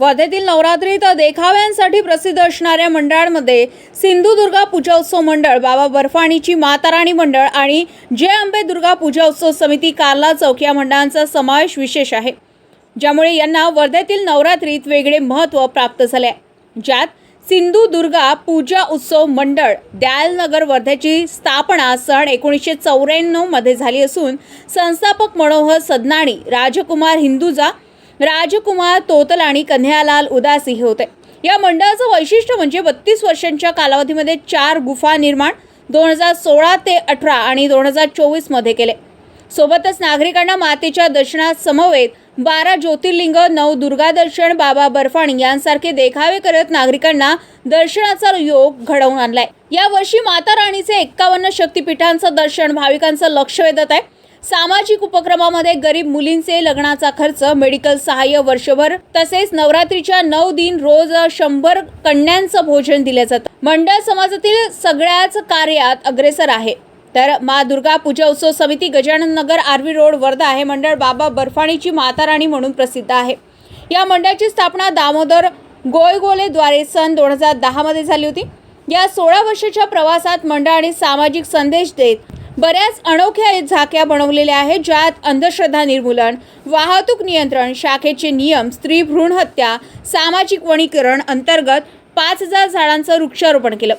वर्धेतील नवरात्रीत देखाव्यांसाठी प्रसिद्ध असणाऱ्या मंडळांमध्ये सिंधुदुर्गा पूजा उत्सव मंडळ बाबा बर्फाणीची माताराणी मंडळ आणि जय अंबे दुर्गा पूजा उत्सव समिती कार्ला चौक या मंडळांचा समावेश विशेष आहे ज्यामुळे यांना वर्ध्यातील नवरात्रीत वेगळे महत्त्व प्राप्त झाले आहे. ज्यात सिंधुदुर्गा पूजा उत्सव मंडळ दयालनगर वर्ध्याची स्थापना सण एकोणीसशे चौऱ्याण्णवमध्ये झाली असून संस्थापक मनोहर सदनाणी राजकुमार हिंदुजा राजकुमार तोतल आणि कन्हैयालाल उदासी हे होते. या मंडळाचं वैशिष्ट्य म्हणजे बत्तीस वर्षांच्या कालावधीमध्ये चार गुफा निर्माण दोन हजार सोळा ते अठरा आणि दोन हजार चोवीसमध्ये केले. सोबतच नागरिकांना मातेच्या दर्शनात समवेत बारा ज्योतिर्लिंग नऊ दुर्गा दर्शन बाबा बर्फाणी यांसारखे देखावे करत नागरिकांना दर्शनाचा योग घडवून आणलाय. या वर्षी माता राणीचे एक्कावन्न शक्तिपीठांचं दर्शन भाविकांचं लक्ष वेधत आहे. सामाजिक उपक्रमामध्ये गरीब मुलींचे लग्नाचा खर्च मेडिकल सहाय्य वर्षभर तसेच नवरात्रीच्या नऊ दिन रोज शंभर कन्यांचं भोजन दिलं जातं. मंडळ समाजातील सगळ्याच कार्यात अग्रेसर आहे. तर मा दुर्गा पूजा उत्सव समिती गजानन नगर आरवी रोड वर्धा हे मंडळ बाबा बर्फाणीची माताराणी म्हणून प्रसिद्ध आहे. या मंडळाची स्थापना दामोदर गोयगोलेद्वारे सन दोन हजार दहामध्ये झाली होती. या सोळा वर्षाच्या प्रवासात मंडळाने सामाजिक संदेश देत बऱ्याच अनोख्या झाक्या बनवलेल्या आहेत ज्यात अंधश्रद्धा निर्मूलन वाहतूक नियंत्रण शाखेचे नियम स्त्री भ्रूण हत्या सामाजिक वनीकरण अंतर्गत पाच हजार झाडांचं वृक्षारोपण केलं.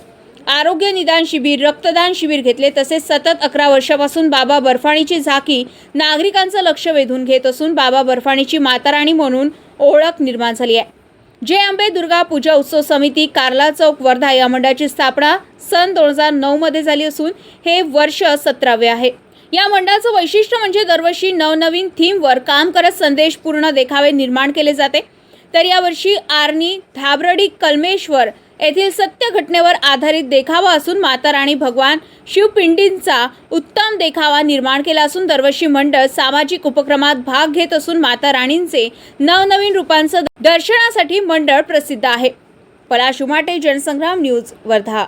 आरोग्य निदान शिबिर रक्तदान शिबिर घेतले तसेच सतत अकरा वर्षापासून बाबा बर्फाणीची झाकी नागरिकांचं लक्ष वेधून घेत असून बाबा बर्फाणीची माताराणी म्हणून ओळख निर्माण झाली आहे. जय आंबे दुर्गा पूजा उत्सव समिती कार्ला चौक वर्धा या मंडळाची स्थापना सन दोन हजार नऊमध्ये झाली असून हे वर्ष सतरावे आहे. या मंडळाचं वैशिष्ट्य म्हणजे दरवर्षी नवनवीन थीमवर काम करत संदेशपूर्ण देखावे निर्माण केले जाते. तर यावर्षी आर्नी धाबरडी कलमेश्वर येथील सत्य घटनेवर आधारित देखावा असून माता राणी भगवान शिवपिंडींचा उत्तम देखावा निर्माण केला असून दरवर्षी मंडळ सामाजिक उपक्रमात भाग घेत असून माता राणींचे नवनवीन रूपांचं दर्शनासाठी मंडळ प्रसिद्ध आहे. पलाश उमाटे जनसंग्राम न्यूज वर्धा.